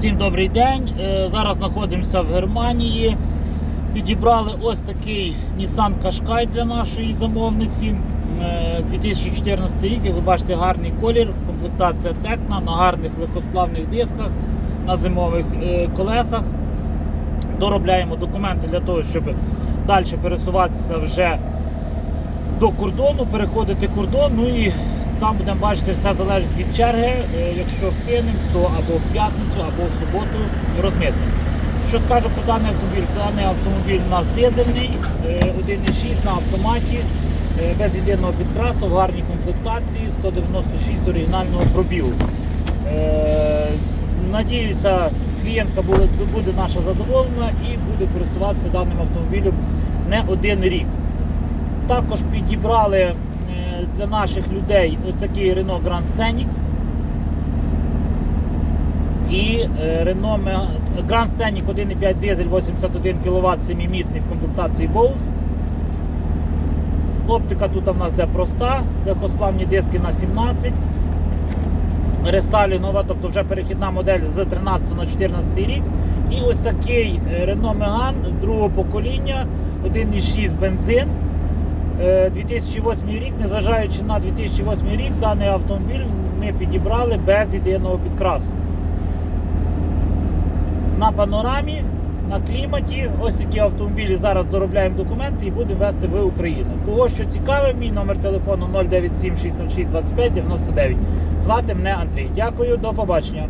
Всім добрий день. Е, Зараз знаходимося в Германії. Підібрали ось такий Nissan Qashqai для нашої замовниці. Е, 2014 рік, як ви бачите, гарний колір, комплектація Tecna на гарних легкосплавних дисках, на зимових е, колесах. Доробляємо документи для того, щоб далі пересуватися вже до кордону, переходити кордон. Ну і там будемо бачити, все залежить від черги. Е, Якщо встигнемо, то або в п'ятницю, або в суботу розмитнемо. Що скажу про даний автомобіль? Даний автомобіль у нас дизельний, е, 1.6 на автоматі, е, без єдиного підкрасу, в гарній комплектації, 196 оригінального пробігу. Е, Надіюся, клієнтка буде, наша задоволена і буде користуватися даним автомобілем не один рік. Також підібрали е, для наших людей ось такий Renault Grand Scenic і е, Renault Grand Scenic 1.5 дизель 81 кВт 7-місний в комплектації Bose. Оптика тут у нас де проста, легкосплавні диски на 17. Рестайлінгова, тобто вже перехідна модель з 13 на 14 рік. І ось такий е, Renault Megane другого покоління, 1.6 бензин. Е, 2008 рік, незважаючи на 2008 рік, даний автомобіль ми підібрали без єдиного підкрасу. На панорамі, на кліматі. Ось такі автомобілі зараз доробляємо документи і будемо везти в Україну. Кого що цікаве, мій номер телефону 097 606 25 99. Звати мене Андрій. Дякую, до побачення.